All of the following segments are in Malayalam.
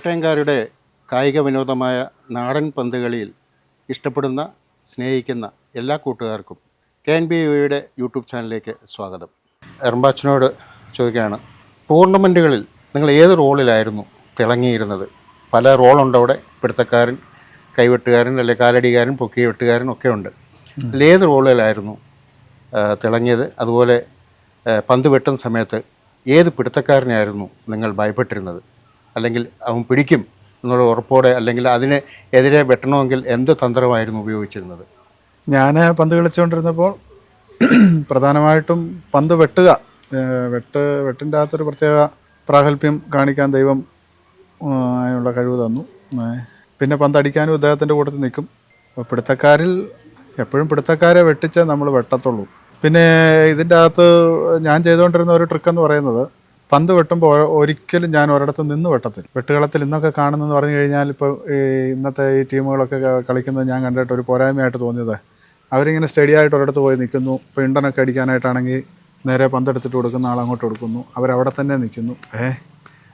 കോട്ടയംകാരുടെ കായിക വിനോദമായ നാടൻ പന്തുകളിയിൽ ഇഷ്ടപ്പെടുന്ന സ്നേഹിക്കുന്ന എല്ലാ കൂട്ടുകാർക്കും കെ എൻ ബി യുടെ യൂട്യൂബ് ചാനലിലേക്ക് സ്വാഗതം. എറമ്പാച്ചനോട് ചോദിക്കുകയാണ് ടൂർണമെന്റുകളിൽ നിങ്ങൾ ഏത് റോളിലായിരുന്നു തിളങ്ങിയിരുന്നത്? പല റോളുണ്ട് അവിടെ പിടുത്തക്കാരൻ കൈവെട്ടുകാരൻ അല്ലെ കാലടികാരൻ പൊക്കി വെട്ടുകാരൻ ഒക്കെ ഉണ്ട്. ഏത് റോളിലായിരുന്നു തിളങ്ങിയത്? അതുപോലെ പന്ത് വെട്ടുന്ന സമയത്ത് ഏത് പിടുത്തക്കാരനായിരുന്നു നിങ്ങൾ ഭയപ്പെട്ടിരുന്നത്? അല്ലെങ്കിൽ അവൻ പിടിക്കും എന്നുള്ള ഉറപ്പോടെ അല്ലെങ്കിൽ അതിന് എതിരെ വെട്ടണമെങ്കിൽ എന്ത് തന്ത്രമായിരുന്നു ഉപയോഗിച്ചിരുന്നത്? ഞാൻ പന്ത് കളിച്ചുകൊണ്ടിരുന്നപ്പോൾ പ്രധാനമായിട്ടും പന്ത് വെട്ടുക വെട്ട് വെട്ടിന്റെ അകത്തൊരു പ്രത്യേക പ്രാഗൽഭ്യം കാണിക്കാൻ ദൈവം അതിനുള്ള കഴിവ് തന്നു. പിന്നെ പന്ത് അടിക്കാനും ഇദ്ദേഹത്തിന്റെ കൂട്ടത്തിൽ നിൽക്കും. പിടുത്തക്കാരിൽ എപ്പോഴും പിടുത്തക്കാരെ വെട്ടിച്ചേ നമ്മൾ വെട്ടത്തുള്ളൂ. പിന്നെ ഇതിന്റെ അകത്ത് ഞാൻ ചെയ്തുകൊണ്ടിരുന്ന ഒരു ട്രിക്ക് എന്ന് പറയുന്നത് പന്ത് വെട്ടുമ്പോൾ ഒരിക്കലും ഞാൻ ഒരിടത്ത് നിന്ന് വെട്ടത്തിൽ വെട്ടുകളത്തിൽ ഇന്നൊക്കെ കാണുന്നതെന്ന് പറഞ്ഞു കഴിഞ്ഞാൽ ഇപ്പോൾ ഇന്നത്തെ ഈ ടീമുകളൊക്കെ കളിക്കുന്നത് ഞാൻ കണ്ടിട്ട് ഒരു പോരായ്മയായിട്ട് തോന്നിയത്. അവരിങ്ങനെ സ്റ്റഡി ആയിട്ട് ഒരിടത്ത് പോയി നിൽക്കുന്നു. ഇപ്പോൾ ഇണ്ടനൊക്കെ അടിക്കാനായിട്ടാണെങ്കിൽ നേരെ പന്തെടുത്തിട്ട് കൊടുക്കുന്ന ആൾ അങ്ങോട്ട് കൊടുക്കുന്നു. അവരവിടെ തന്നെ നിൽക്കുന്നു. ഏ?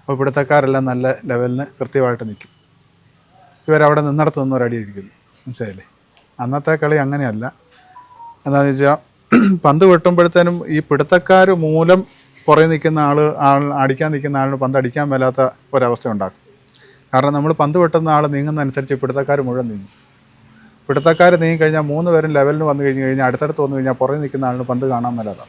അപ്പോൾ ഇവിടുത്തെക്കാരെല്ലാം നല്ല ലെവലിന് കൃത്യമായിട്ട് നിൽക്കും. ഇവരവിടെ നിന്നിടത്ത് നിന്ന് ഒരടി ഇരിക്കുന്നു. മനസ്സിലായില്ലേ? അന്നത്തെ കളി അങ്ങനെയല്ല. എന്താണെന്ന് വെച്ചാൽ പന്ത് വെട്ടുമ്പോഴത്തേനും ഈ പിടുത്തക്കാർ മൂലം പുറകെ നിൽക്കുന്ന ആൾ ആൾ അടിക്കാൻ നിൽക്കുന്ന ആളിന് പന്ത് അടിക്കാൻ മേലാത്ത ഒരവസ്ഥ ഉണ്ടാക്കും കാരണം നമ്മൾ പന്ത് വെട്ടുന്ന ആൾ നീങ്ങുന്ന അനുസരിച്ച് പിടുത്തക്കാർ മുഴുവൻ നീങ്ങും. പിടുത്തക്കാർ നീങ്ങിക്കഴിഞ്ഞാൽ മൂന്ന് പേരും ലെവലിന് വന്നു കഴിഞ്ഞ് കഴിഞ്ഞാൽ അടുത്തടുത്ത് വന്നു കഴിഞ്ഞാൽ പുറകെ നിൽക്കുന്ന ആളിന് പന്ത് കാണാൻ മേലാത്ത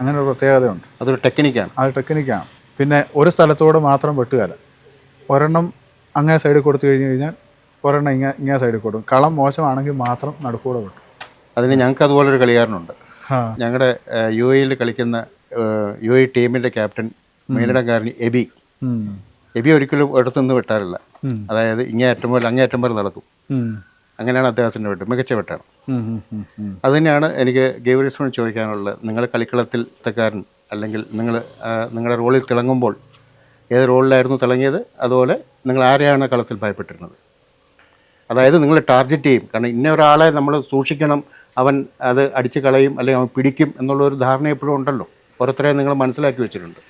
അങ്ങനെ ഒരു പ്രത്യേകതയുണ്ട്. അതൊരു ടെക്നിക്കാണ്. അത് ടെക്നിക്കാണ്. പിന്നെ ഒരു സ്ഥലത്തോട് മാത്രം വെട്ടുകയല്ല. ഒരെണ്ണം അങ്ങേ സൈഡിൽ കൊടുത്തു കഴിഞ്ഞ് കഴിഞ്ഞാൽ ഒരെണ്ണം ഇങ്ങനെ ഇങ്ങേ സൈഡിൽ കൊടുക്കും. കളം മോശമാണെങ്കിൽ മാത്രം നടുക്കൂടെ വെട്ടും. അതിന് ഞങ്ങൾക്ക് അതുപോലൊരു കളിക്കാരനുണ്ട്. ഞങ്ങളുടെ യു എയിൽ കളിക്കുന്ന യു എ ടീമിന്റെ ക്യാപ്റ്റൻ മേലിടക്കാരൻ എബി. എബി ഒരിക്കലും അടുത്തുനിന്ന് വെട്ടാറില്ല. അതായത് ഇങ്ങേ അറ്റം പോലെ അങ്ങേ അറ്റം പോലെ നടക്കും. അങ്ങനെയാണ് അദ്ദേഹത്തിന്റെ വെട്ട്. മികച്ച വെട്ടാണ്. അത് തന്നെയാണ് എനിക്ക് ഗേവരീസിനോട് ചോദിക്കാനുള്ളത്. നിങ്ങൾ കളിക്കളത്തിൽ തെക്കാരൻ അല്ലെങ്കിൽ നിങ്ങൾ നിങ്ങളുടെ റോളിൽ തിളങ്ങുമ്പോൾ ഏത് റോളിലായിരുന്നു തിളങ്ങിയത്? അതുപോലെ നിങ്ങൾ ആരെയാണ് കളത്തിൽ ഭയപ്പെട്ടിരുന്നത്? അതായത് നിങ്ങൾ ടാർഗറ്റ് ചെയ്യും. കാരണം ഇന്ന ഒരാളെ നമ്മൾ സൂക്ഷിക്കണം. അവൻ അത് അടിച്ച് കളയും അല്ലെങ്കിൽ അവൻ പിടിക്കും എന്നുള്ളൊരു ധാരണ എപ്പോഴും ഉണ്ടല്ലോ. ഓരോരുത്തരെ നിങ്ങൾ മനസ്സിലാക്കി വെച്ചിട്ടുണ്ട്.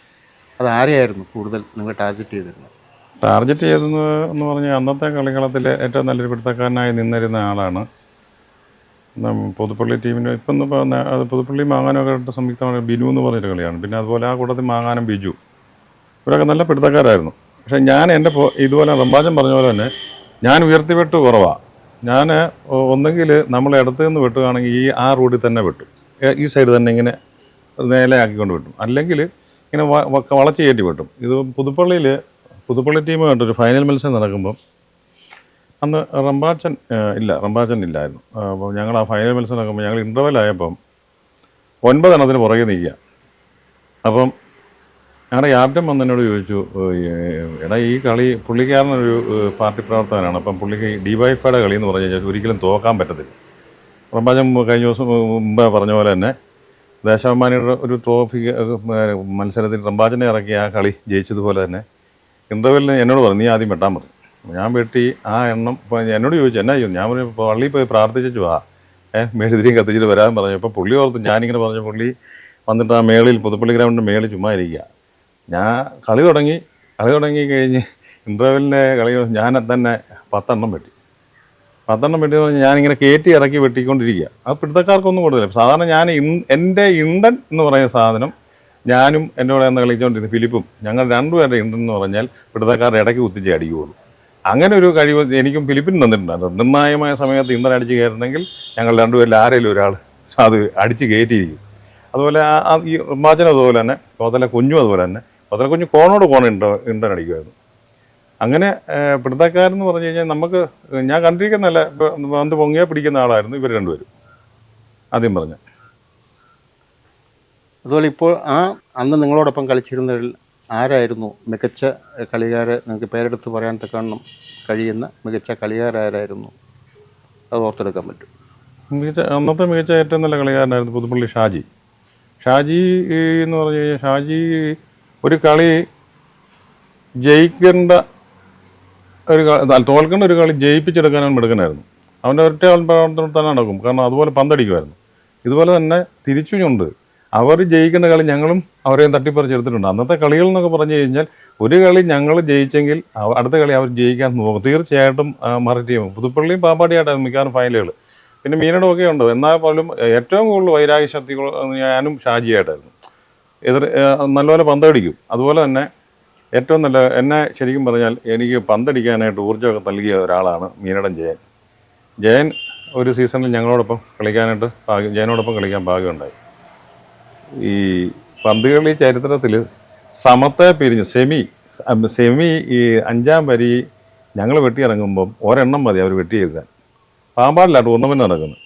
അത് ആരെയായിരുന്നു കൂടുതൽ നിങ്ങൾ ടാർജറ്റ് ചെയ്തിരുന്നത്? ടാർജറ്റ് ചെയ്തെന്ന് എന്ന് പറഞ്ഞാൽ അന്നത്തെ കളിക്കളത്തിലെ ഏറ്റവും നല്ലൊരു പിടുത്തക്കാരനായി നിന്നിരുന്ന ആളാണ്. പുതുപ്പള്ളി ടീമിന് ഇപ്പം അത് പുതുപ്പള്ളി മാങ്ങാനൊക്കെ സംയുക്തമാണ് ബിനു എന്ന് പറഞ്ഞൊരു കളിയാണ്. പിന്നെ അതുപോലെ ആ കൂട്ടത്തിൽ മാങ്ങാനും ബിജു. ഇവരൊക്കെ നല്ല പിടുത്തക്കാരായിരുന്നു. പക്ഷേ ഞാൻ എന്റെ ഇതുപോലെ റംബാജൻ പറഞ്ഞ പോലെ തന്നെ ഞാൻ ഉയർത്തി ഉയർത്തിവെട്ട് കുറവാണ് ഞാൻ ഒന്നെങ്കിൽ നമ്മൾ ഇടത്ത് നിന്ന് വെട്ടുകയാണെങ്കിൽ ഈ ആ റോഡിൽ തന്നെ വെട്ടും. ഈ സൈഡ് തന്നെ ഇങ്ങനെ നേരെ ആക്കിക്കൊണ്ട് വെട്ടും. അല്ലെങ്കിൽ ഇങ്ങനെ വളച്ച് കയറ്റി വെട്ടും. ഇത് പുതുപ്പള്ളിയിൽ പുതുപ്പള്ളി ടീം കണ്ടൊരു ഫൈനൽ മത്സരം നടക്കുമ്പം അന്ന് റംബാച്ചൻ ഇല്ല റംബാച്ചൻ ഇല്ലായിരുന്നു. അപ്പോൾ ഞങ്ങൾ ആ ഫൈനൽ മത്സരം നടക്കുമ്പോൾ ഞങ്ങൾ ഇന്റർവെൽ ആയപ്പം ഒൻപതെണ്ണത്തിന് പുറകെ നിൽക്കുക. അപ്പം ഞങ്ങളുടെ ക്യാപ്റ്റൻ വന്ന് എന്നോട് ചോദിച്ചു എടാ ഈ കളി പുള്ളിക്കാരനൊരു പാർട്ടി പ്രവർത്തകനാണ്. അപ്പം പുള്ളിക്ക് ഡിവൈഫൈയുടെ കളി എന്ന് പറഞ്ഞു കഴിഞ്ഞാൽ ഒരിക്കലും തോക്കാൻ പറ്റത്തില്ല. റംബാച്ചൻ കഴിഞ്ഞ ദിവസം മുമ്പേ പറഞ്ഞ പോലെ തന്നെ ദേശാഭിമാനിയുടെ ഒരു ട്രോഫി മത്സരത്തിൽ റംബാച്ചനെ ഇറക്കി ആ കളി ജയിച്ചതുപോലെ തന്നെ ഇന്റർവെല്ലിന് എന്നോട് പറഞ്ഞു നീ ആദ്യം വെട്ടാൻ പറഞ്ഞു ഞാൻ വെട്ടി ആ എണ്ണം എന്നോട് ചോദിച്ചു എന്നാ ചെയ്യും? ഞാൻ പറഞ്ഞു പള്ളിയിൽ പോയി പ്രാർത്ഥിച്ചു വാ. ഏഹ് മേളിതിരിയും കത്തിച്ചിട്ട് വരാൻ പറഞ്ഞു. അപ്പോൾ പുള്ളി ഓർത്ത് ഞാനിങ്ങനെ പറഞ്ഞു പുള്ളി വന്നിട്ട് ആ മേളിൽ പുതുപ്പള്ളി ഗ്രൗണ്ടിന്റെ മേളിൽ ചുമ്മാ ഇരിക്കുക ഞാൻ കളി തുടങ്ങി കളി തുടങ്ങി കഴിഞ്ഞ് ഇന്റർവെല്ലിന്റെ കളി ഞാൻ തന്നെ പത്തെണ്ണം വെട്ടി. പത്തെണ്ണം വെട്ടി പറഞ്ഞാൽ ഞാനിങ്ങനെ കയറ്റി ഇറക്കി വെട്ടിക്കൊണ്ടിരിക്കുക. അത് പിടുത്തക്കാർക്കൊന്നും കൊടുത്തില്ല സാധാരണ ഞാൻ എന്റെ ഇണ്ടൻ എന്ന് പറയുന്ന സാധനം ഞാനും എന്റെ കൂടെ ഒന്ന് കളിച്ചുകൊണ്ടിരുന്ന ഫിലിപ്പും ഞങ്ങൾ രണ്ടുപേരുടെ ഇണ്ടൻ എന്ന് പറഞ്ഞാൽ പിടുത്തക്കാരുടെ ഇടയ്ക്ക് കുത്തിച്ച് അടിക്കുകയുള്ളൂ. അങ്ങനെ ഒരു കഴിവ് എനിക്കും ഫിലിപ്പിന് തന്നിട്ടുണ്ട് നിർണായകമായ സമയത്ത് ഇണ്ടൻ അടിച്ച് കയറണമെങ്കിൽ ഞങ്ങൾ രണ്ടുപേരിൽ ആരെങ്കിലും ഒരാൾ അത് അടിച്ച് കയറ്റിയിരിക്കും. അതുപോലെ ആ- ഈ ഉമ്മാച്ചനും അതുപോലെ തന്നെ കോതല കുഞ്ഞും അതുപോലെ തന്നെ. കോതല കുഞ്ഞു കോണോട് കോണ ഇണ്ട ഇണ്ടൻ അടിക്കുമായിരുന്നു. അങ്ങനെ പിടുത്തക്കാരെന്ന് പറഞ്ഞു കഴിഞ്ഞാൽ നമുക്ക് ഞാൻ കണ്ടിരിക്കുന്നല്ല വന്ന് പൊങ്ങിയാൽ പിടിക്കുന്ന ആളായിരുന്നു ഇവർ രണ്ടുപേരും. ആദ്യം പറഞ്ഞ. അതുപോലെ ഇപ്പോൾ ആ അന്ന് നിങ്ങളോടൊപ്പം കളിച്ചിരുന്നവരിൽ ആരായിരുന്നു മികച്ച കളികാരെ? നിങ്ങൾക്ക് പേരെടുത്ത് പറയാൻ തക്കവണ്ണം കഴിയുന്ന മികച്ച കളികാരായിരുന്നു അത് ഓർത്തെടുക്കാൻ പറ്റും. മികച്ച അന്നത്തെ മികച്ച ഏറ്റവും നല്ല കളികാരനായിരുന്നു പുതുപ്പള്ളി ഷാജി. ഷാജി എന്ന് പറഞ്ഞു കഴിഞ്ഞാൽ ഷാജി ഒരു കളി ജയിക്കേണ്ട ഒരു തോൽക്കേണ്ട ഒരു കളി ജയിപ്പിച്ചെടുക്കാൻ അവൻ മിടുക്കനായിരുന്നു. അവന്റെ ഒറ്റ പ്രവർത്തനം തന്നെ നടക്കും. കാരണം അതുപോലെ പന്തടിക്കുമായിരുന്നു. ഇതുപോലെ തന്നെ തിരിച്ചുകൊണ്ട് അവർ ജയിക്കുന്ന കളി ഞങ്ങളും അവരെയും തട്ടിപ്പറിച്ചെടുത്തിട്ടുണ്ട്. അന്നത്തെ കളികൾ എന്നൊക്കെ പറഞ്ഞു കഴിഞ്ഞാൽ ഒരു കളി ഞങ്ങൾ ജയിച്ചെങ്കിൽ അടുത്ത കളി അവർ ജയിക്കാൻ നോക്കും. തീർച്ചയായിട്ടും മറിച്ച് ചെയ്യും പുതുപ്പള്ളിയും പാമ്പാടിയായിട്ടാണ് മിക്കവാറും ഫൈനലുകൾ. പിന്നെ മീനടും ഒക്കെ ഉണ്ട്. എന്നാൽ പോലും ഏറ്റവും കൂടുതൽ വൈരാഗ്യ ശക്തികൾ ഞാനും ഷാജിയായിട്ടായിരുന്നു. എതിർ നല്ലപോലെ പന്തടിക്കും. അതുപോലെ തന്നെ ഏറ്റവും നല്ല എന്നെ ശരിക്കും പറഞ്ഞാൽ എനിക്ക് പന്തടിക്കാനായിട്ട് ഊർജമൊക്കെ നൽകിയ ഒരാളാണ് മീനടൻ ജയൻ. ജയൻ ഒരു സീസണിൽ ഞങ്ങളോടൊപ്പം കളിക്കാനായിട്ട് ഭാഗ്യം ജയനോടൊപ്പം കളിക്കാൻ ഭാഗ്യമുണ്ടായി ഈ പന്തുകളി ചരിത്രത്തിൽ സമത്തെ പിരിഞ്ഞ് സെമി സെമി ഈ അഞ്ചാം വരി ഞങ്ങൾ വെട്ടിയിറങ്ങുമ്പം ഒരെണ്ണം മതി അവർ വെട്ടിയെഴുതാൻ. പാമ്പാടില്ല ടൂർണമെന്റ് നടക്കുന്നത്.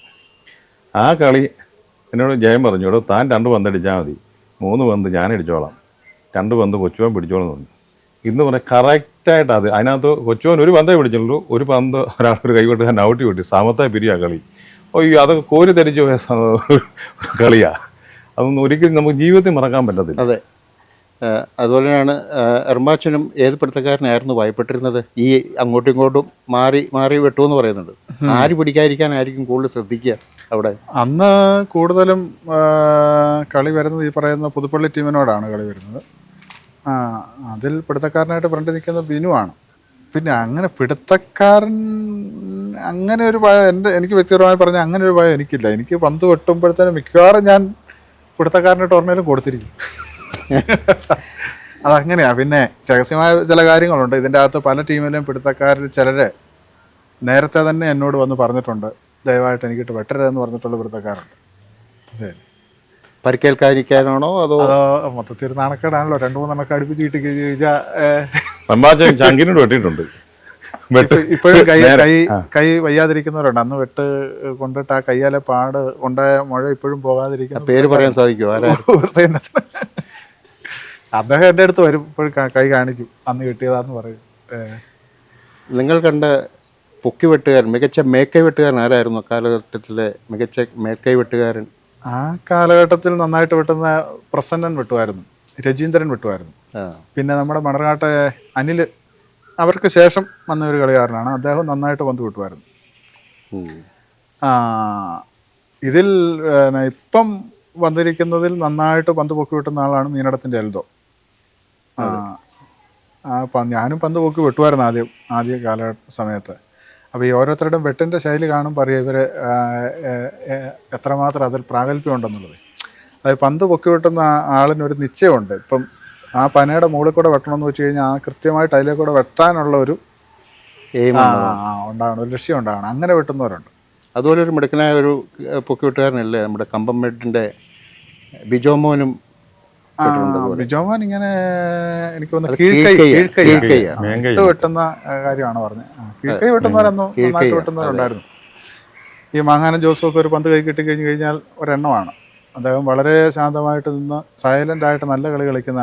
ആ കളി എന്നോട് ജയം ഇവിടെ താൻ രണ്ട് പന്ത് അടിച്ചാൽ മതി. മൂന്ന് പന്ത് ഞാൻ അടിച്ചോളാം രണ്ട് പന്ത് കൊച്ചുവൻ പിടിച്ചോളാം ഇന്ന് പറഞ്ഞാൽ കറക്റ്റായിട്ട് അത് അതിനകത്ത് കൊച്ചുവൻ ഒരു പന്തേ പിടിച്ചുള്ളൂ ഒരു പന്ത് ഒരാൾ ഒരു കൈവിട്ട് തന്നെ ഔട്ടി വിട്ടി സമത്തെ പിരിയാ കളി. അയ്യോ അതൊക്കെ കോരി തെരിച്ചു പോയ കളിയാ. അതൊന്നും ഒരിക്കലും നമുക്ക് ജീവിതത്തിൽ മറക്കാൻ പറ്റത്തില്ല. അതെ. അതുപോലെ തന്നെയാണ് എർമാച്ചനും ഏത് പിടുത്തക്കാരനായിരുന്നു ഭയപ്പെട്ടിരുന്നത്? ഈ അങ്ങോട്ടും ഇങ്ങോട്ടും മാറി മാറി വെട്ടു എന്ന് പറയുന്നുണ്ട്. ആര് പിടിക്കാതിരിക്കാനായിരിക്കും കൂടുതൽ ശ്രദ്ധിക്കുക അവിടെ? അന്ന് കൂടുതലും കളി വരുന്നത് ഈ പറയുന്ന പുതുപ്പള്ളി ടീമിനോടാണ് കളി വരുന്നത്. ആ അതിൽ പിടുത്തക്കാരനായിട്ട് ഫ്രണ്ട് നിൽക്കുന്ന ബിനുവാണ് പിന്നെ അങ്ങനെ പിടുത്തക്കാരൻ അങ്ങനെ ഒരു ഭയം എന്റെ എനിക്ക് വ്യക്തിപരമായി പറഞ്ഞ അങ്ങനെ ഒരു ഭയം എനിക്കില്ല. എനിക്ക് പന്ത് വെട്ടുമ്പോഴത്തേനും മിക്കവാറും ഞാൻ പിടുത്തക്കാരന്റെ ടോർണയിലും കൊടുത്തിരിക്കും. അതങ്ങനെയാണ് പിന്നെ രഹസ്യമായ ചില കാര്യങ്ങളുണ്ട്. ഇതിന്റെ അകത്ത് പല ടീമിലും പിടുത്തക്കാരിൽ ചിലർ നേരത്തെ തന്നെ എന്നോട് വന്ന് പറഞ്ഞിട്ടുണ്ട്. ദയവായിട്ട് എനിക്കിട്ട് വെട്ടരുതെന്ന് പറഞ്ഞിട്ടുള്ള പിടുത്തക്കാരുണ്ട്. ശരി. പരിക്കേൽക്കാതിരിക്കാനാണോ അതോ അതോ മൊത്തത്തിൽ ഒരു നാണക്കേടാണല്ലോ. രണ്ടു മൂന്നെണ്ണൊക്കെ അടുപ്പിച്ച് കിട്ടി കഴിഞ്ഞാൽ പമ്പാച്ചൻ ചങ്കിനോട് വെട്ടിയിട്ടുണ്ട്. വെട്ട് ഇപ്പോഴും കൈ. കൈ. കൈ വയ്യാതിരിക്കുന്നവരുണ്ട്. അന്ന് വെട്ട് കൊണ്ടിട്ട് ആ കയ്യാലെ പാട് ഉണ്ടായ മഴ ഇപ്പോഴും പോകാതിരിക്കുന്ന പേര് പറയാൻ സാധിക്കുമോ? അദ്ദേഹം എന്റെ അടുത്ത് വരും. ഇപ്പോഴും കൈ കാണിക്കും. അന്ന് കിട്ടിയതാന്ന് പറയും. നിങ്ങൾ കണ്ട പൊക്കി വെട്ടുകാരൻ മികച്ച മേക്കൈ വെട്ടുകാരൻ ആരായിരുന്നു? കാലഘട്ടത്തിലെ മികച്ച മേക്കൈ വെട്ടുകാരൻ. ആ കാലഘട്ടത്തിൽ നന്നായിട്ട് വെട്ടുന്ന പ്രസന്നൻ വെട്ടുമായിരുന്നു രജീന്ദ്രൻ വെട്ടുമായിരുന്നു. പിന്നെ നമ്മുടെ മണർകാട്ടെ അനിൽ അവർക്ക് ശേഷം വന്ന ഒരു കളിക്കാരനാണ്. അദ്ദേഹം നന്നായിട്ട് പന്ത് വിട്ടുമായിരുന്നു. ആ, ഇതിൽ ഇപ്പം വന്നിരിക്കുന്നതിൽ നന്നായിട്ട് പന്ത് പൊക്കി വിട്ടുന്ന ആളാണ് മീനടത്തിന്റെ എൽദോ. ഞാനും പന്ത് പൊക്കി വെട്ടുമായിരുന്നു ആദ്യം ആദ്യ കാല സമയത്ത്. അപ്പോൾ ഈ ഓരോരുത്തരുടെയും വെട്ടിന്റെ ശൈലി കാണുമ്പോൾ അറിയാം ഇവർ എത്രമാത്രം അതിൽ പ്രാഗൽഭ്യം ഉണ്ടെന്നുള്ളത്. അതായത് പന്ത് പൊക്കി വെട്ടുന്ന ആളിനൊരു നിശ്ചയമുണ്ട്. ഇപ്പം ആ പനയുടെ മുകളിൽ കൂടെ വെട്ടണമെന്ന് വെച്ച് കഴിഞ്ഞാൽ ആ കൃത്യമായിട്ട് അതിലെ കൂടെ വെട്ടാനുള്ള ഒരു ഉണ്ടാവണം ഒരു ലക്ഷ്യം ഉണ്ടാവണം. അങ്ങനെ വെട്ടുന്നവരുണ്ട്. അതുപോലെ ഒരു മിടുക്കനായ ഒരു പൊക്കി വെട്ടുകാരനല്ലേ നമ്മുടെ കമ്പംമേട്ടിന്റെ ബിജോമോനും. ബിജോമോൻ ഇങ്ങനെ എനിക്ക് തോന്നുന്നു വെട്ടുന്ന കാര്യമാണ് പറഞ്ഞത്. കീഴ്ക്കൈ വെട്ടുന്നവരൊന്നും നന്നായിട്ട് വെട്ടുന്നവരുണ്ടായിരുന്നു ഈ മാങ്ങാനം ജോസഫ് ഒക്കെ ഒരു പന്ത് കൈ കിട്ടി കഴിഞ്ഞ് കഴിഞ്ഞാൽ ഒരെണ്ണമാണ്. അദ്ദേഹം വളരെ ശാന്തമായിട്ട് നിന്ന് സൈലന്റ് ആയിട്ട് നല്ല കളി കളിക്കുന്ന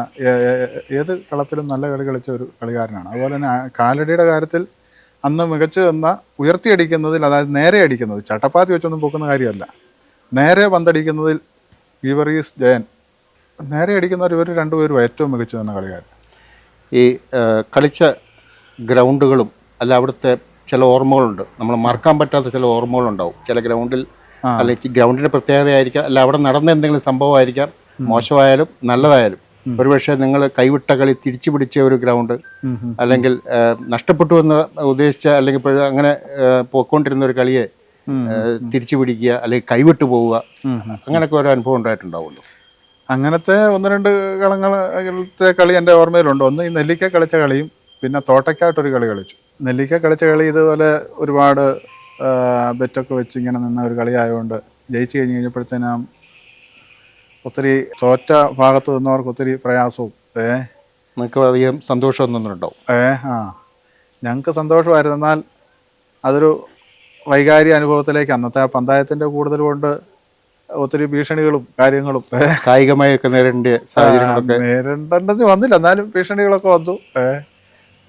ഏത് കളത്തിലും നല്ല കളി കളിച്ച ഒരു കളിക്കാരനാണ്. അതുപോലെ തന്നെ കാലടിയുടെ കാര്യത്തിൽ അന്ന് മികച്ചു ഉയർത്തി ഉയർത്തിയടിക്കുന്നതിൽ അതായത് നേരെ അടിക്കുന്നത് ചട്ടപ്പാത്തി വെച്ചൊന്നും പൊക്കുന്ന കാര്യമല്ല. നേരെ പന്തടിക്കുന്നതിൽ ഗീവറീസ് ജയൻ നേരെ അടിക്കുന്നവർ ഇവർ രണ്ടുപേരും ഏറ്റവും മികച്ചു വന്ന കളിക്കാരൻ ഈ കളിച്ച ഗ്രൗണ്ടുകളും അല്ല അവിടുത്തെ ചില ഓർമ്മകളുണ്ട്. നമ്മൾ മറക്കാൻ പറ്റാത്ത ചില ഓർമ്മകളുണ്ടാവും. ചില ഗ്രൗണ്ടിൽ അല്ലെങ്കിൽ ഗ്രൗണ്ടിന്റെ പ്രത്യേകതയായിരിക്കാം അല്ല അവിടെ നടന്ന എന്തെങ്കിലും സംഭവമായിരിക്കാം. മോശമായാലും നല്ലതായാലും. ഒരുപക്ഷെ നിങ്ങൾ കൈവിട്ട കളി തിരിച്ചു പിടിച്ച ഒരു ഗ്രൗണ്ട് അല്ലെങ്കിൽ നഷ്ടപ്പെട്ടു എന്ന് ഉദ്ദേശിച്ച അല്ലെങ്കിൽ അങ്ങനെ പോയിക്കൊണ്ടിരുന്ന ഒരു കളിയെ തിരിച്ചു പിടിക്കുക അല്ലെങ്കിൽ കൈവിട്ടു പോവുക അങ്ങനെയൊക്കെ ഒരു അനുഭവം ഉണ്ടായിട്ടുണ്ടാവുമല്ലോ. അങ്ങനത്തെ ഒന്ന് രണ്ട് കളങ്ങളത്തെ കളി എന്റെ ഓർമ്മയിലുണ്ട്. ഒന്ന് ഈ നെല്ലിക്ക കളിച്ച കളിയും പിന്നെ തോട്ടയ്ക്കായിട്ടൊരു കളി കളിച്ചു. നെല്ലിക്ക കളിച്ച കളി ഇതുപോലെ ഒരുപാട് ബെറ്റൊക്കെ വെച്ച് ഇങ്ങനെ നിന്ന ഒരു കളിയായതുകൊണ്ട് ജയിച്ചു കഴിഞ്ഞ് കഴിഞ്ഞപ്പോഴത്തേനും ഒത്തിരി തോറ്റ ഭാഗത്ത് നിന്നവർക്ക് ഒത്തിരി പ്രയാസവും. ഏ? നിങ്ങൾക്ക് അധികം സന്തോഷമൊന്നും ഉണ്ടാവും ഏ ആ. ഞങ്ങൾക്ക് സന്തോഷമായിരുന്നാൽ എന്നാൽ അതൊരു വൈകാരിക അനുഭവത്തിലേക്ക് അന്നത്തെ ആ പഞ്ചായത്തിന്റെ കൂടുതൽ കൊണ്ട് ഒത്തിരി ഭീഷണികളും കാര്യങ്ങളും. കായികമായി കായികമായൊക്കെ നേരിടേണ്ട സാഹചര്യങ്ങളൊക്കെ. നേരിടേണ്ടെന്ന് വന്നില്ല. എന്നാലും ഭീഷണികളൊക്കെ വന്നു.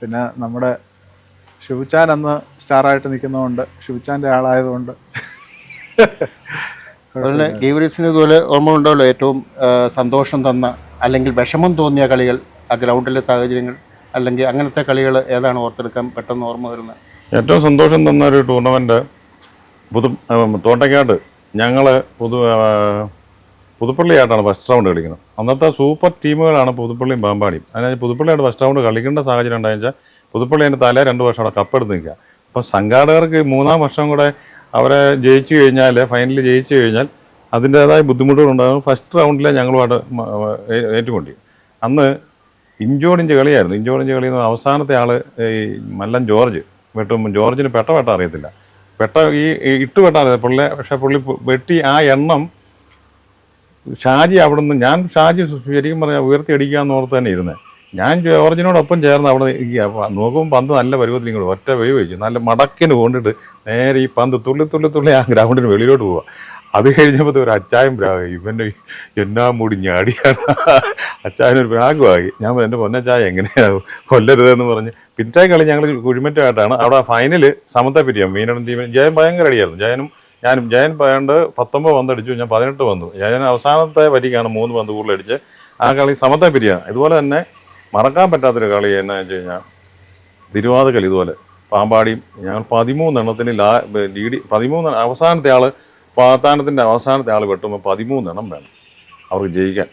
പിന്നെ നമ്മുടെ ശിവചാൻ അന്ന് സ്റ്റാറായിട്ട് നിൽക്കുന്നതുകൊണ്ട് ശിവചാന്റെ ആളായതുകൊണ്ട്. അതുപോലെ ഗീവറീസിന് ഇതുപോലെ ഓർമ്മ ഉണ്ടല്ലോ ഏറ്റവും സന്തോഷം തന്ന അല്ലെങ്കിൽ വിഷമം തോന്നിയ കളികൾ ആ ഗ്രൗണ്ടിലെ സാഹചര്യങ്ങൾ അല്ലെങ്കിൽ അങ്ങനത്തെ കളികൾ ഏതാണ് ഓർത്തെടുക്കാൻ പെട്ടെന്ന് ഓർമ്മ വരുന്നത്? ഏറ്റവും സന്തോഷം തന്ന ഒരു ടൂർണമെന്റ് പുതു ഉം, തോട്ടയ്ക്കാട് ഞങ്ങൾ പുതു പുതുപ്പള്ളിയായിട്ടാണ് ഫസ്റ്റ് റൗണ്ട് കളിക്കുന്നത്. അന്നത്തെ സൂപ്പർ ടീമുകളാണ് പുതുപ്പള്ളിയും പാമ്പാടിയും അതിനായി പുതുപ്പള്ളിയായിട്ട് ഫസ്റ്റ് റൗണ്ട് കളിക്കേണ്ട സാഹചര്യം ഉണ്ടായെന്ന് വെച്ചാൽ പുതുപ്പള്ളി അതിന്റെ തല രണ്ട് വർഷം അവിടെ കപ്പെടുത്ത് നിൽക്കുക. അപ്പം സംഘാടകർക്ക് മൂന്നാം വർഷം കൂടെ അവരെ ജയിച്ചു കഴിഞ്ഞാൽ ഫൈനലിൽ ജയിച്ചു കഴിഞ്ഞാൽ അതിന്റേതായ ബുദ്ധിമുട്ടുകളുണ്ടാകും ഫസ്റ്റ് റൗണ്ടിലെ ഞങ്ങളുമായിട്ട് ഏറ്റുമുട്ടി. അന്ന് ഇഞ്ചോടിഞ്ച് കളിയായിരുന്നു. ഇഞ്ചോടിഞ്ച് കളി അവസാനത്തെ ആൾ ഈ മല്ലൻ ജോർജ്. വെട്ടും ജോർജിന് പെട്ട പെട്ട അറിയത്തില്ല. പെട്ട ഈ ഇട്ട് വെട്ടാതെ പുള്ളി പക്ഷെ പുള്ളി വെട്ടി ആ എണ്ണം ഷാജി അവിടെ നിന്ന് ഞാൻ ഷാജി ശരിക്കും പറഞ്ഞാൽ ഉയർത്തി അടിക്കാന്ന് ഓർത്ത് തന്നെ ഇരുന്നത് ഞാൻ ജോർജിനോടൊപ്പം ചേർന്ന് അവിടെ ഇരിക്കുക. നോക്കുമ്പോൾ പന്ത് നല്ല പരുവത്തിൽ ഇങ്ങോട്ട് ഒറ്റ വെയ് വെച്ചു നല്ല മടക്കിന് കൊണ്ടിട്ട് നേരെ ഈ പന്ത് തുള്ളി തുള്ളി തുള്ളി ആ ഗ്രൗണ്ടിന് വെളിയിലോട്ട് പോവുക അത് കഴിഞ്ഞപ്പോൾ ഒരു അച്ചായം ഇവന്റെ എന്നാ മുടി ഞാടിയാണ് അച്ചായനൊരു പ്രാഗമായി ഞാൻ എന്റെ പൊന്നച്ചായ എങ്ങനെയാണ് കൊല്ലരുതെന്ന് പറഞ്ഞ്. പിറ്റേ കളി ഞങ്ങൾ കുഴിമറ്റായിട്ടാണ് അവിടെ ഫൈനൽ സമത്തെ പിരിയാം മീനടം ടീമിന് ജയൻ ഭയങ്കര അടിയായിരുന്നു. ജയനും ഞാനും ജയൻ പണ്ട് പത്തൊമ്പത് പന്ത് അടിച്ചു ഞാൻ പതിനെട്ട് വന്നു ജയൻ അവസാനത്തെ വരിക്കാണ് മൂന്ന് പന്ത് കൂടുതൽ അടിച്ച് ആ കളി സമത്തെ പിരിയാണ് ഇതുപോലെ തന്നെ മറക്കാൻ പറ്റാത്തൊരു കളി എന്നാ വെച്ച് കഴിഞ്ഞാൽ തിരുവാതിക്കൽ ഇതുപോലെ. പാമ്പാടിയും ഞങ്ങൾ പതിമൂന്നെണ്ണത്തിന് ലാ ലീഡി പതിമൂന്ന് അവസാനത്തെ ആൾ പാത്താനത്തിന്റെ അവസാനത്തെ ആൾ വെട്ടുമ്പോൾ പതിമൂന്നെണ്ണം വേണം അവർക്ക് ജയിക്കാൻ.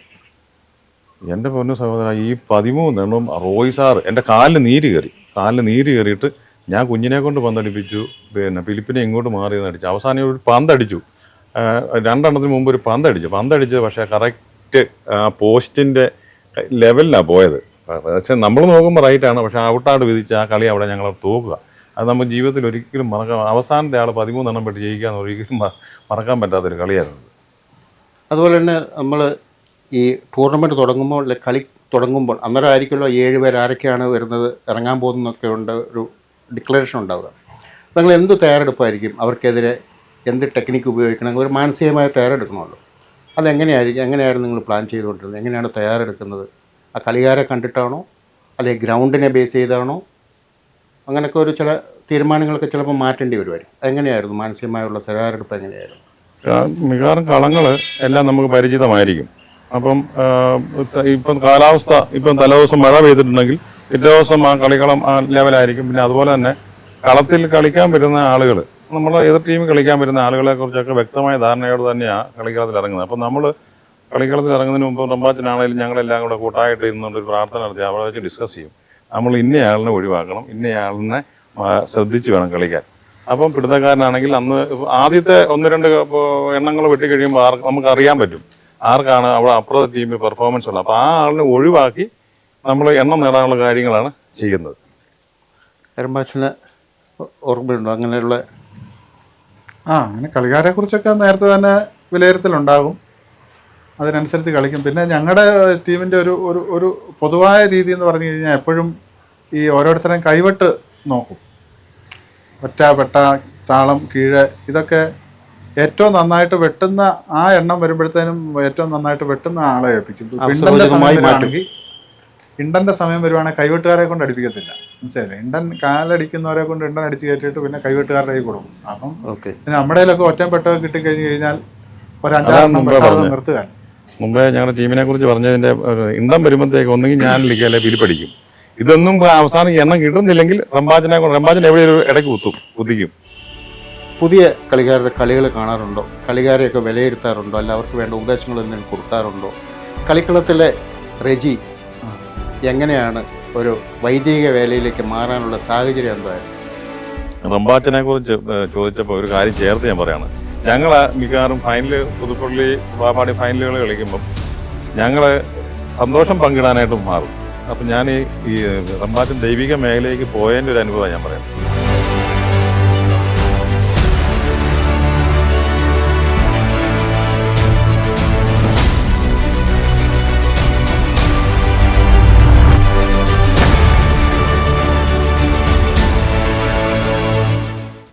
എന്റെ പൊന്നു സഹോദര ഈ പതിമൂന്നെണ്ണം റോയ് സാറ് എന്റെ കാലിന് നീര് കയറി. കാലിന് നീര് കയറിയിട്ട് ഞാൻ കുഞ്ഞിനെ കൊണ്ട് പന്തടിപ്പിച്ചു പിന്നെ ഫിലിപ്പിനെ ഇങ്ങോട്ട് മാറി അടിച്ചു. അവസാനം ഒരു പന്തടിച്ചു. രണ്ടെണ്ണത്തിന് മുമ്പ് ഒരു പന്തടിച്ചു. പന്തടിച്ച് പക്ഷേ കറക്റ്റ് ആ പോസ്റ്റിന്റെ ലെവലിലാണ് പോയത്. പക്ഷേ നമ്മൾ നോക്കുമ്പോൾ റൈറ്റാണ് പക്ഷേ ഔട്ടായിട്ട് വിധിച്ച് ആ കളി അവിടെ ഞങ്ങൾ തോക്കുക. അത് നമ്മൾ ജീവിതത്തിൽ ഒരിക്കലും മറക്കാൻ അവസാനത്തെ ആൾ പതിമൂന്നെണ്ണം പെട്ട് ജയിക്കാൻ ഒരിക്കലും മറക്കാൻ പറ്റാത്തൊരു കളിയായിരുന്നു. അതുപോലെ തന്നെ നമ്മൾ ഈ ടൂർണമെന്റ് തുടങ്ങുമ്പോൾ കളി തുടങ്ങുമ്പോൾ അന്നേരം ആയിരിക്കുമല്ലോ ഏഴ് പേർ ആരൊക്കെയാണ് വരുന്നത് ഇറങ്ങാൻ പോകുന്നതൊക്കെ ഉണ്ട് ഒരു ഡിക്ലറേഷൻ ഉണ്ടാവുക. നിങ്ങൾ എന്ത് തയ്യാറെടുപ്പായിരിക്കും? അവർക്കെതിരെ എന്ത് ടെക്നിക്ക് ഉപയോഗിക്കണം? ഒരു മാനസികമായ തയ്യാറെടുക്കണമല്ലോ. അതെങ്ങനെയായിരിക്കും? എങ്ങനെയായിരുന്നു നിങ്ങൾ പ്ലാൻ ചെയ്തുകൊണ്ടിരുന്നത്? എങ്ങനെയാണ് തയ്യാറെടുക്കുന്നത്? ആ കളിക്കാരെ കണ്ടിട്ടാണോ? അല്ലെങ്കിൽ ഗ്രൗണ്ടിനെ ബേസ് ചെയ്താണോ? അങ്ങനെയൊക്കെ ഒരു ചില തീരുമാനങ്ങളൊക്കെ ചിലപ്പോൾ മാറ്റേണ്ടി വരുമായിരിക്കും. എങ്ങനെയായിരുന്നു മാനസികമായുള്ള തയ്യാറെടുപ്പ് എങ്ങനെയായിരുന്നു? മിക്കവാറും കളങ്ങൾ എല്ലാം നമുക്ക് പരിചിതമായിരിക്കും. അപ്പം ഇപ്പം കാലാവസ്ഥ ഇപ്പം തലേദിവസം മഴ പെയ്തിട്ടുണ്ടെങ്കിൽ പിറ്റേ ദിവസം ആ കളിക്കളം ആ ലെവലായിരിക്കും പിന്നെ അതുപോലെ തന്നെ കളത്തിൽ കളിക്കാൻ വരുന്ന ആളുകൾ നമ്മൾ എതിർ ടീമിൽ കളിക്കാൻ വരുന്ന ആളുകളെ കുറിച്ചൊക്കെ വ്യക്തമായ ധാരണയോട് തന്നെയാണ് കളിക്കളത്തിൽ ഇറങ്ങുന്നത്. അപ്പം നമ്മൾ കളിക്കളത്തിൽ ഇറങ്ങുന്നതിന് മുമ്പ് റമ്പാച്ചനാണെങ്കിലും ഞങ്ങളെല്ലാം കൂടെ കൂട്ടായിട്ട് ഇരുന്നുകൊണ്ട് ഒരു പ്രാർത്ഥന നടത്തി അവിടെ വെച്ച് ഡിസ്കസ് ചെയ്യും. നമ്മൾ ഇന്നയാളിനെ ഒഴിവാക്കണം ഇന്നയാളിനെ ശ്രദ്ധിച്ച് വേണം കളിക്കാൻ. അപ്പം പിടുത്തക്കാരനാണെങ്കിൽ അന്ന് ആദ്യത്തെ ഒന്ന് രണ്ട് എണ്ണങ്ങൾ വെട്ടിക്കഴിയുമ്പോൾ നമുക്ക് അറിയാൻ പറ്റും. ആർക്കാണ് അവിടെ അപ്പുറത്തെ ടീമിൽ പെർഫോമൻസ് ഉള്ളത്. അപ്പോൾ ആ ആളിനെ ഒഴിവാക്കി നമ്മൾ എണ്ണം നേടാനുള്ള കാര്യങ്ങളാണ് ചെയ്യുന്നത്. എറമ്പാച്ചന് ഓർമ്മയുണ്ടോ? അങ്ങനെയുള്ള ആ അങ്ങനെ കളിക്കാരെ കുറിച്ചൊക്കെ നേരത്തെ തന്നെ വിലയിരുത്തലുണ്ടാകും. അതിനനുസരിച്ച് കളിക്കും. പിന്നെ ഞങ്ങളുടെ ടീമിന്റെ ഒരു ഒരു ഒരു പൊതുവായ രീതി എന്ന് പറഞ്ഞു കഴിഞ്ഞാൽ എപ്പോഴും ഈ ഓരോരുത്തരെയും കൈവെട്ട് നോക്കും. ഒറ്റ പെട്ട താളം കീഴ് ഇതൊക്കെ ഏറ്റവും നന്നായിട്ട് വെട്ടുന്ന ആ എണ്ണം വരുമ്പോഴത്തേനും ഏറ്റവും നന്നായിട്ട് വെട്ടുന്ന ആളെ ഏൽപ്പിക്കും. ഇപ്പൊ ഇണ്ടന്റെ സമയം വരുവാണെങ്കിൽ കൈവെട്ടുകാരെ കൊണ്ട് അടിപ്പിക്കത്തില്ല. മനസ്സിലായില്ലേ? ഇണ്ടൻ കാലടിക്കുന്നവരെ കൊണ്ട് ഇണ്ടൻ അടിച്ച് കയറ്റിയിട്ട് പിന്നെ കൈവെട്ടുകാരുടെ കൈ കൊടുക്കും. അപ്പം നമ്മുടെ കയ്യിലൊക്കെ കിട്ടി കിട്ടിക്കഴിഞ്ഞ് കഴിഞ്ഞാൽ ഒരു അഞ്ചാറെണ്ണം മുമ്പേ ഞങ്ങളുടെ ടീമിനെ കുറിച്ച് പറഞ്ഞതിന്റെ ഇണ്ടം വരുമ്പോഴത്തേക്ക് ഒന്നെങ്കിൽ ഞാൻ അല്ലെ പിരിപ്പടിക്കും ഇതൊന്നും അവസാനം എണ്ണം കിട്ടുന്നില്ലെങ്കിൽ റംബാജിനെ റംബാജിനെ എവിടെ ഒരു ഇടയ്ക്ക് കുത്തും കുത്തിക്കും. പുതിയ കളിക്കാരുടെ കളികൾ കാണാറുണ്ടോ? കളിക്കാരെയൊക്കെ വിലയിരുത്താറുണ്ടോ? അല്ല അവർക്ക് വേണ്ട ഉപദേശങ്ങൾ എന്തെങ്കിലും കൊടുക്കാറുണ്ടോ? കളിക്കളത്തിലെ റെജി എങ്ങനെയാണ് ഒരു വൈദിക വേലയിലേക്ക് മാറാനുള്ള സാഹചര്യം എന്തായിരുന്നു? റംബാച്ചനെ കുറിച്ച് ചോദിച്ചപ്പോൾ ഒരു കാര്യം ചേർത്ത് ഞാൻ പറയാണ്. ഞങ്ങൾ മിക്കവാറും ഫൈനൽ പുതുപ്പള്ളി വാപാടി ഫൈനലുകൾ കളിക്കുമ്പം ഞങ്ങൾ സന്തോഷം പങ്കിടാനായിട്ട് മാറും. അപ്പം ഞാൻ ഈ റംബാച്ചൻ ദൈവിക മേഖലയിലേക്ക് പോയതിന്റെ ഒരു അനുഭവം ഞാൻ പറയാം.